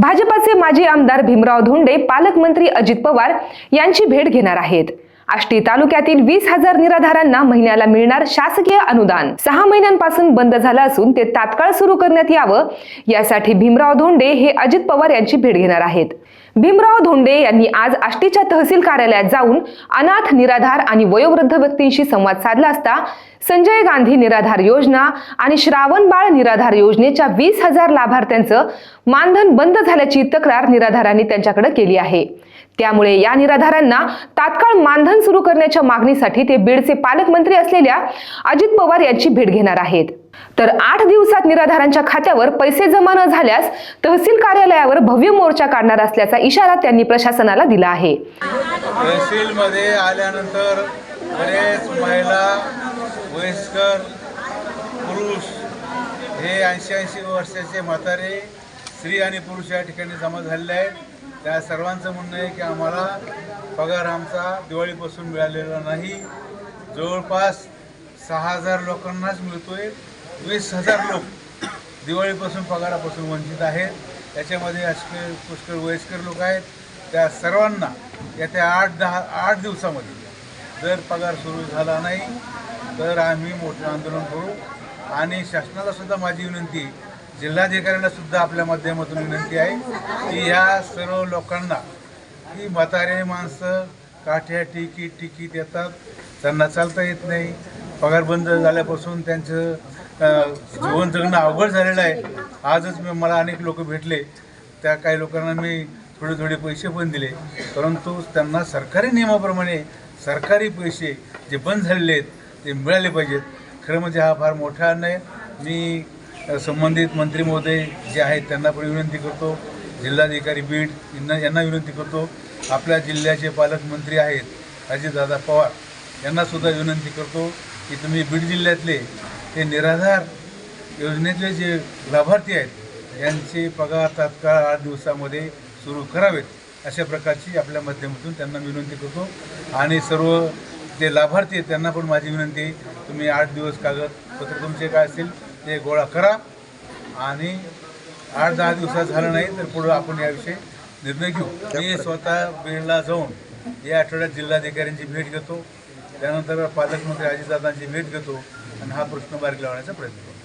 भाजपाचे माजी आमदार भीमराव धोंडे पालकमंत्री अजित पवार यांची भेट घेणार आहेत. आष्टी तालुक्यातील वीस हजार निराधारांना महिन्याला मिळणार शासकीय अनुदान. सहा महिन्यांपासून बंद झालं असून ते तात्काळ सुरू करण्यात यावं यासाठी भीमराव धोंडे हे अजित पवार यांची भेट घेणार आहेत. भीमराव धोंडे यांनी आज आष्टीच्या तहसील कार्यालयात जाऊन अनाथ निराधार आणि वयोवृद्ध व्यक्तींशी संवाद साधला असता संजय गांधी निराधार योजना आणि श्रावण बाळ निराधार योजनेच्या वीस हजार लाभार्थ्यांचं मानधन बंद झाल्याची तक्रार निराधारांनी त्यांच्याकडे केली आहे. त्यामुळे या निराधारांना तात्काळ मानधन सुरू करण्याच्या मागणीसाठी ते बीडचे पालकमंत्री असलेल्या अजित पवार यांची भेट घेणार आहेत. तर आठ दिवसात निराधारांच्या खात्यावर पैसे जमा न झाल्यास तहसील कार्यालयावर भव्य मोर्चा काढणार असल्याचा इशारा त्यांनी प्रशासनाला दिला आहे. तहसीलमध्ये आल्यानंतर बरेच महिला वयस्कर पुरुष हे ऐंशी ऐंशी वर्षाचे म्हातारे स्त्री आणि पुरुष या ठिकाणी जमा झालेले आहेत. त्या सर्वांचं म्हणणं आहे की आम्हाला पगार आमचा दिवाळीपासून मिळालेला नाही. जवळपास सहा हजार लोकांनाच मिळतोय. वीस हजार लोक दिवाळीपासून पगारापासून वंचित आहेत. त्याच्यामध्ये अष्कर पुष्कळ वयस्कर लोक आहेत. त्या सर्वांना येत्या आठ दहा आठ दिवसामध्ये जर पगार सुरू झाला नाही तर आम्ही मोठं आंदोलन करू. आणि शासनाला सुद्धा माझी विनंती जिल्हाधिकाऱ्यांना सुद्धा आपल्या माध्यमातून विनंती आहे की ह्या सर्व लोकांना की म्हातारे माणसं काठ्या टिकी टिकी येतात त्यांना चालता येत नाही. पगार बंद झाल्यापासून त्यांचं जीवन जगणं अवघड झालेलं आहे. आजच मी मला अनेक लोक भेटले. त्या काही लोकांना मी थोडे थोडे पैसे पण दिले. परंतु त्यांना सरकारी नियमाप्रमाणे सरकारी पैसे जे बंद झालेले आहेत ते मिळाले पाहिजेत. खरं म्हणजे हा फार मोठा अन्याय. मी संबंधित मंत्री महोदय जे आहेत त्यांना पण विनंती करतो. जिल्हाधिकारी बीड यांना यांना विनंती करतो. आपल्या जिल्ह्याचे पालकमंत्री आहेत अजितदादा पवार यांनासुद्धा विनंती करतो की तुम्ही बीड जिल्ह्यातले ते निराधार योजनेतले जे लाभार्थी आहेत यांचे पगार तात्काळ आठ दिवसामध्ये सुरू करावेत अशा प्रकारची आपल्या माध्यमातून त्यांना विनंती करतो. आणि सर्व जे लाभार्थी आहेत त्यांना पण माझी विनंती आहे तुम्ही आठ दिवस कागदपत्र तुमचे काय असतील ते गोळा करा आणि आठ दहा दिवसात झालं नाही तर पुढं आपण याविषयी निर्णय घेऊ. मी स्वतः बीडला जाऊन या आठवड्यात जिल्हाधिकाऱ्यांची भेट घेतो. त्यानंतर पालकमंत्री अजितदादांची भेट घेतो आणि हा प्रश्न मार्गी लावण्याचा प्रयत्न करतो.